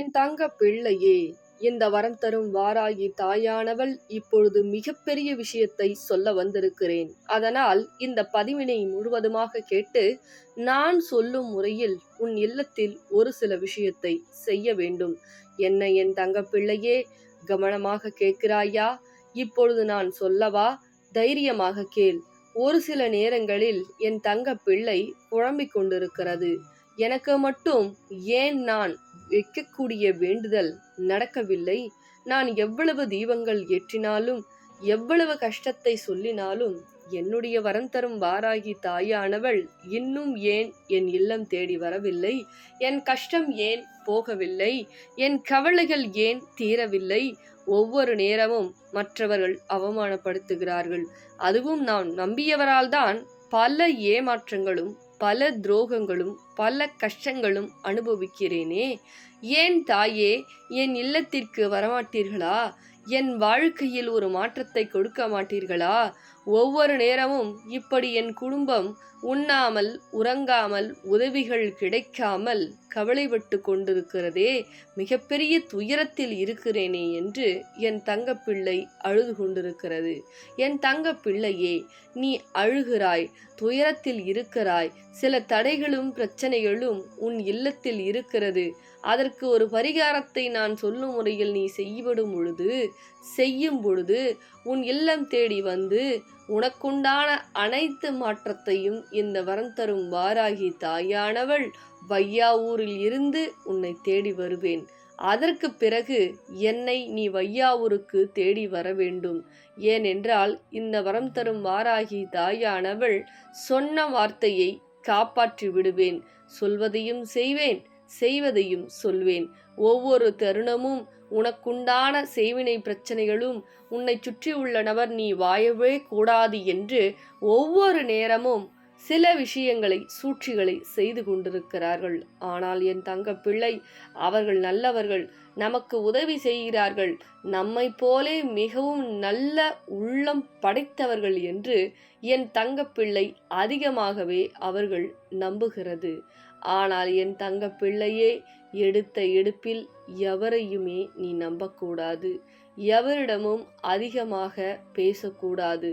என் தங்க பிள்ளையே இந்த வரம் தரும் வாராகி தாயானவள் இப்பொழுது மிகப்பெரிய விஷயத்தை சொல்ல வந்திருக்கிறேன். அதனால் இந்த பதிவினை முழுவதுமாக கேட்டு நான் சொல்லும் முறையில் உன் இல்லத்தில் ஒரு சில விஷயத்தை செய்ய வேண்டும். என்ன என் தங்க பிள்ளையே கவனமாக கேட்கிறாயா? இப்பொழுது நான் சொல்லவா? தைரியமாக கேள். ஒரு சில நேரங்களில் என் தங்க பிள்ளை புழம்பிக் கொண்டிருக்கிறது. எனக்கு மட்டும் ஏன் நான் வைக்கக்கூடிய வேண்டுதல் நடக்கவில்லை. நான் எவ்வளவு தீபங்கள் ஏற்றினாலும் எவ்வளவு கஷ்டத்தை சொல்லினாலும் என்னுடைய வரம் தரும் வாராகி தாயானவள் இன்னும் ஏன் என் இல்லம் தேடி வரவில்லை? என் கஷ்டம் ஏன் போகவில்லை? என் கவலைகள் ஏன் தீரவில்லை? ஒவ்வொரு நேரமும் மற்றவர்கள் அவமானப்படுத்துகிறார்கள். அதுவும் நான் நம்பியவரால் தான் பல ஏமாற்றங்களும் பல துரோகங்களும் பல கஷ்டங்களும் அனுபவிக்கிறேனே. ஏன் தாயே என் இல்லத்திற்கு வரமாட்டீர்களா? என் வாழ்க்கையில் ஒரு மாற்றத்தை கொடுக்க மாட்டீர்களா? ஒவ்வொரு நேரமும் இப்படி என் குடும்பம் உண்ணாமல் உறங்காமல் உதவிகள் கிடைக்காமல் கவலைப்பட்டு கொண்டிருக்கிறதே மிகப்பெரிய துயரத்தில் இருக்கிறேனே என்று என் தங்கப்பிள்ளை அழுது கொண்டிருக்கிறது. என் தங்க பிள்ளையே நீ அழுகிறாய் துயரத்தில் இருக்கிறாய் சில தடைகளும் பிரச்சனைகளும் உன் இல்லத்தில் இருக்கிறது. அதற்கு ஒரு பரிகாரத்தை நான் சொல்லும் முறையில் நீ செய்யப்படும் பொழுது செய்யும் பொழுது உன் இல்லம் தேடி வந்து உனக்குண்டான அனைத்து மாற்றத்தையும் இந்த வரம் தரும் வாராகி தாயானவள் வையாவூரில் இருந்து உன்னை தேடி வருவேன். அதற்கு பிறகு என்னை நீ வையாவூருக்கு தேடி வர வேண்டும். ஏனென்றால் இந்த வரம் தரும் வாராகி தாயானவள் சொன்ன வார்த்தையை காப்பாற்றி விடுவேன். சொல்வதையும் செய்வேன் செய்வதையும் சொல்வேன். ஒவ்வொரு தருணமும் உனக்குண்டான செய்வினை பிரச்சனைகளும் உன்னை சுற்றியுள்ள நபர் நீ வாயவே கூடாது என்று ஒவ்வொரு நேரமும் சில விஷயங்களை சூழ்ச்சிகளை செய்து கொண்டிருக்கிறார்கள். ஆனால் என் தங்க பிள்ளை அவர்கள் நல்லவர்கள் நமக்கு உதவி செய்கிறார்கள். நம்மை போலே மிகவும் நல்ல உள்ளம் படைத்தவர்கள் என்று என் தங்க பிள்ளை அதிகமாகவே அவர்கள் நம்புகிறது. ஆனால் என் தங்க பிள்ளையே எடுத்த எடுப்பில் எவரையுமே நீ நம்பக்கூடாது. எவரிடமும் அதிகமாக பேசக்கூடாது.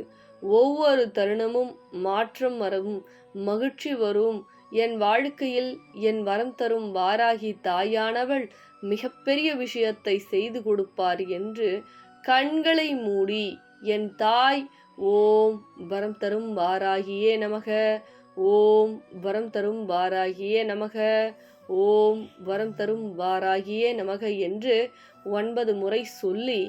ஒவ்வொரு தருணமும் மாற்றம் வரவும் மகிழ்ச்சி வரும் என் வாழ்க்கையில் என் வரம் தரும் வாராகி தாயானவள் மிகப்பெரிய விஷயத்தை செய்து கொடுப்பார் என்று கண்களை மூடி என் தாய் ஓம் வரம் தரும் வாராகியே நமக ஓம் வரம் தரும் வாராகியே நமக ஓம் வரம் தரும் வாராகியே நமக என்று ஒன்பது முறை சொல்லி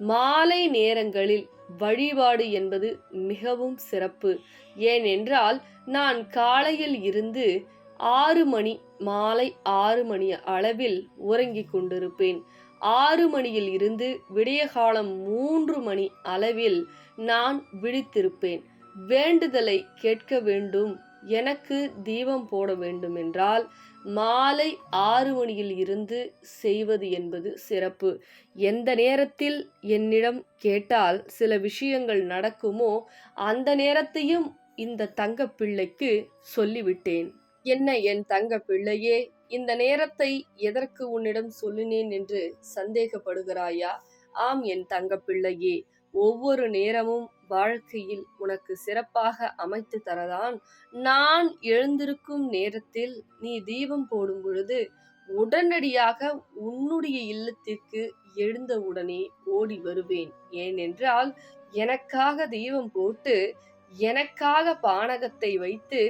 மாலை நேரங்களில் வழிபாடு என்பது மிகவும் சிறப்பு. ஏனென்றால் நான் காலையில் இருந்து ஆறு மணி மாலை ஆறு மணி அளவில் உறங்கிக் கொண்டிருப்பேன். ஆறு மணியில் இருந்து விடியகாலம் மூன்று மணி அளவில் நான் விழித்திருப்பேன். வேண்டுதலை கேட்க வேண்டும். எனக்கு தீபம் போட வேண்டும் என்றால் மாலை ஆறு மணியில் இருந்து செய்வது என்பது சிறப்பு. எந்த நேரத்தில் என்னிடம் கேட்டால் சில விஷயங்கள் நடக்குமோ அந்த நேரத்தையும் இந்த தங்க பிள்ளைக்கு சொல்லிவிட்டேன். என்ன என் தங்க பிள்ளையே இந்த நேரத்தை எதற்கு உன்னிடம் சொல்லினேன் என்று சந்தேகப்படுகிறாயா? ஆம் என் தங்க பிள்ளையே ஒவ்வொரு நேரமும் வாழ்க்கையில் உனக்கு சிறப்பாக அமைத்து தரதான். நான் எழுந்திருக்கும் நேரத்தில் நீ தீபம் போடும் பொழுது உடனடியாக உன்னுடைய இல்லத்திற்கு எழுந்தவுடனே ஓடி வருவேன். ஏனென்றால் எனக்காக தீபம் போட்டு எனக்காக பானகத்தை வைத்து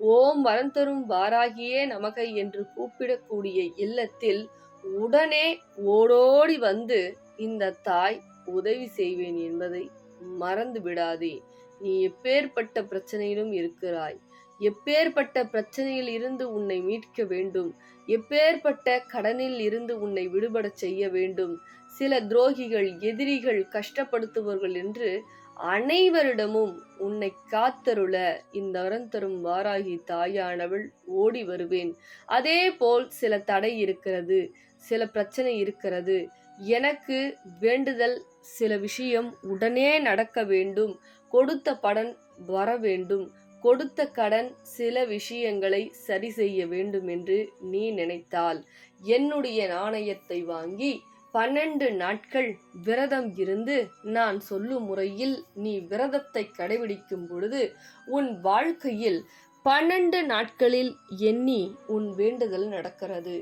ஓம் வரம் தரும் வாராகியே நமக என்று கூப்பிடக்கூடிய இல்லத்தில் உடனே ஓடோடி வந்து இந்த தாய் உதவி செய்வேன் என்பதை மறந்து விடாதே. நீ எப்பேற்பட்ட பிரச்சனையிலும் இருக்கிறாய். எப்பேற்பட்ட பிரச்சனையில் இருந்து உன்னை மீட்க வேண்டும். எப்பேற்பட்ட கடனில் இருந்து உன்னை விடுபட செய்ய வேண்டும். சில துரோகிகள் எதிரிகள் கஷ்டப்படுத்துபவர்கள் என்று அனைவரிடமும் உன்னை காத்தருள இந்த வரம் தரும் வாராகி தாயானவள் ஓடி வருவேன். அதே போல் சில தடை இருக்கிறது சில பிரச்சனை இருக்கிறது. எனக்கு வேண்டுதல் சில விஷயம் உடனே நடக்க வேண்டும். கொடுத்த படன் வர வேண்டும். கொடுத்த கடன் சில விஷயங்களை சரி செய்ய வேண்டும் என்று நீ நினைத்தால் என்னுடைய நாணயத்தை வாங்கி பன்னெண்டு நாட்கள் விரதம் இருந்து நான் சொல்லும் முறையில் நீ விரதத்தை கடைபிடிக்கும் பொழுது உன் வாழ்க்கையில் பன்னெண்டு நாட்களில் எண்ணி உன் வேண்டுதல் நடக்கிறது.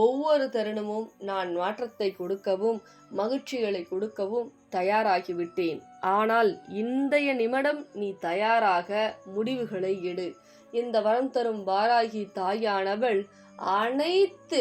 ஒவ்வொரு தருணமும் நான் மாற்றத்தை கொடுக்கவும் மகிழ்ச்சிகளை கொடுக்கவும் தயாராகிவிட்டேன். ஆனால் இன்றைய நிமிடம் நீ தயாராக முடிவுகளை எடு. இந்த வரம் தரும் வாராகி தாயானவள் அனைத்து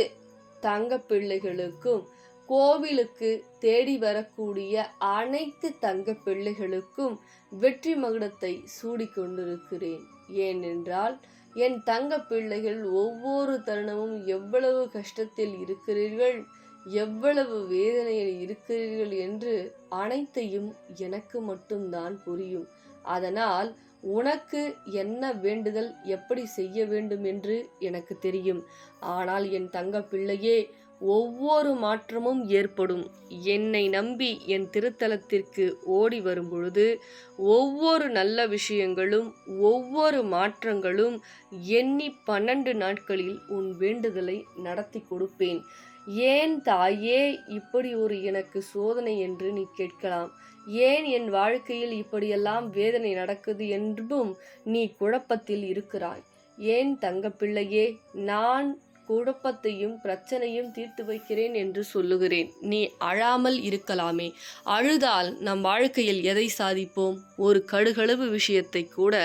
தங்க பிள்ளைகளுக்கும் கோவிலுக்கு தேடி வரக்கூடிய அனைத்து தங்க பிள்ளைகளுக்கும் வெற்றி மகுடத்தை சூடிக்கொண்டிருக்கிறேன் ஏனென்றால் என் தங்க பிள்ளைகள் ஒவ்வொரு தருணமும் எவ்வளவு கஷ்டத்தில் இருக்கிறீர்கள் எவ்வளவு வேதனையில் இருக்கிறீர்கள் என்று அனைத்தையும் எனக்கு மட்டும்தான் புரியும். அதனால் உனக்கு என்ன வேண்டுதல் எப்படி செய்ய வேண்டும் என்று எனக்கு தெரியும். ஆனால் என் தங்க பிள்ளையே ஒவ்வொரு மாற்றமும் ஏற்படும். என்னை நம்பி என் திருத்தலத்திற்கு ஓடி வரும் பொழுது ஒவ்வொரு நல்ல விஷயங்களும் ஒவ்வொரு மாற்றங்களும் எண்ணி பன்னெண்டு நாட்களில் உன் வேண்டுதலை நடத்தி கொடுப்பேன். ஏன் தாயே இப்படி ஒரு எனக்கு சோதனை என்று நீ கேட்கலாம். ஏன் என் வாழ்க்கையில் இப்படியெல்லாம் வேதனை நடக்குது என்றும் நீ குழப்பத்தில் இருக்கிறாய். ஏன் தங்கப்பிள்ளையே நான் குழப்பத்தையும் பிரச்சனையும் தீர்த்து வைக்கிறேன் என்று சொல்லுகிறேன். நீ அழாமல் இருக்கலாமே. அழுதால் நம் வாழ்க்கையில் எதை சாதிப்போம்? ஒரு கடுகளவு விஷயத்தை கூட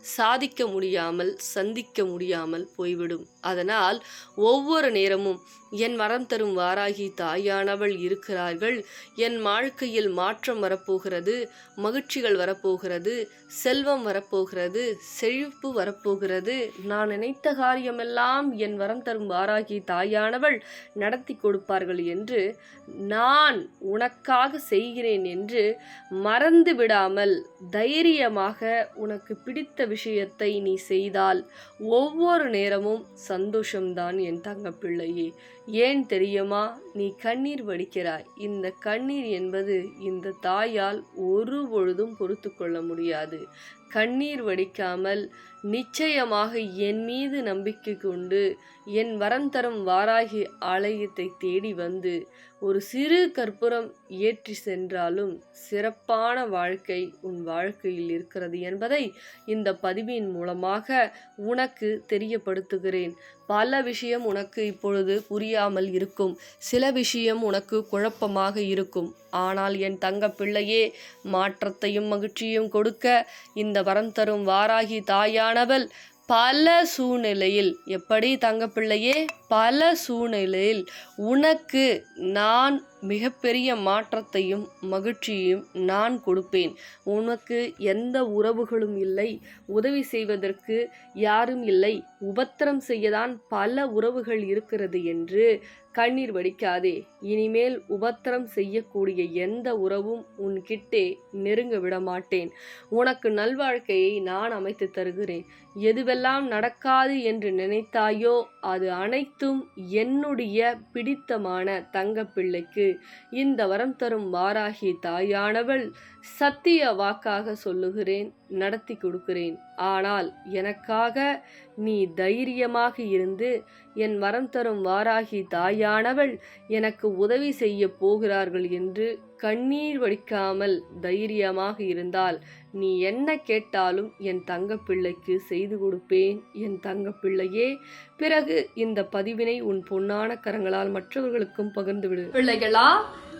சாதிக்க முடியாமல் சந்திக்க முடியாமல் போய்விடும். அதனால் ஒவ்வொரு நேரமும் என் வரம் தரும் வாராகி தாயானவள் இருக்கிறார்கள். என் வாழ்க்கையில் மாற்றம் வரப்போகிறது மகிழ்ச்சிகள் வரப்போகிறது செல்வம் வரப்போகிறது செழிப்பு வரப்போகிறது. நான் நினைத்த காரியமெல்லாம் என் வரம் தரும் வாராகி தாயானவள் நடத்தி கொடுப்பார்கள் என்று நான் உனக்காக செய்கிறேன் என்று மறந்து விடாமல் தைரியமாக உனக்கு பிடித்த விஷயத்தை நீ செய்தால் ஒவ்வொரு நேரமும் சந்தோஷம்தான் என் தங்க பிள்ளையே ஏன் தெரியுமா? நீ கண்ணீர் வடிக்கிறாய். இந்த கண்ணீர் என்பது இந்த தாயால் ஒரு பொழுதும் பொறுத்து கொள்ள முடியாது. கண்ணீர் வடிக்காமல் நிச்சயமாக என் மீது நம்பிக்கை கொண்டு என் வரம் தரும் வாராகி ஆலயத்தை தேடி வந்து ஒரு சிறு கற்பூரம் ஏற்றி சென்றாலும் சிறப்பான வாழ்க்கை உன் வாழ்க்கையில் இருக்கிறது என்பதை இந்த பதிவின் மூலமாக உனக்கு தெரியப்படுத்துகிறேன். பல விஷயம் உனக்கு இப்பொழுது புரியாமல் இருக்கும். சில விஷயம் உனக்கு குழப்பமாக இருக்கும். ஆனால் என் தங்க பிள்ளையே மாற்றத்தையும் மகிழ்ச்சியும் கொடுக்க இந்த வரம் தரும் வாராகி தாயா ஆனவள் பல சூழ்நிலையில் எப்படி தங்கப்பிள்ளையே பல சூழ்நிலையில் உனக்கு நான் மிகப்பெரிய மாற்றத்தையும் மகிழ்ச்சியையும் நான் கொடுப்பேன். உனக்கு எந்த உறவுகளும் இல்லை. உதவி செய்வதற்கு யாரும் இல்லை. உபத்திரம் செய்யதான் பல உறவுகள் இருக்கிறது என்று கண்ணீர் வடிக்காதே. இனிமேல் உபத்திரம் செய்யக்கூடிய எந்த உறவும் உன்கிட்டே நெருங்க விட மாட்டேன் உனக்கு நல்வாழ்க்கையை நான் அமைத்து தருகிறேன். எதுவெல்லாம் நடக்காது என்று நினைத்தாயோ அது அனைத்தும் என்னுடைய பிடித்தமான தங்கப்பிள்ளைக்கு இந்த வரம் தரும் வாராகி தாயானவள் சத்திய வாக்காக சொல்லுகிறேன் நடத்தி கொடுக்கிறேன். ஆனால் எனக்காக நீ தைரியமாக இருந்து என் வரம் தரும் வாராகி தாயானவள் எனக்கு உதவி செய்ய போகிறார்கள் என்று கண்ணீர் வடிக்காமல் தைரியமாக இருந்தால் நீ என்ன கேட்டாலும் என் தங்கப்பிள்ளைக்கு செய்து கொடுப்பேன் என் தங்கப்பிள்ளையே பிறகு இந்த பதிவினை உன் பொன்னான கரங்களால் மற்றவர்களுக்கும் பகிர்ந்து விடு. பிள்ளைகளா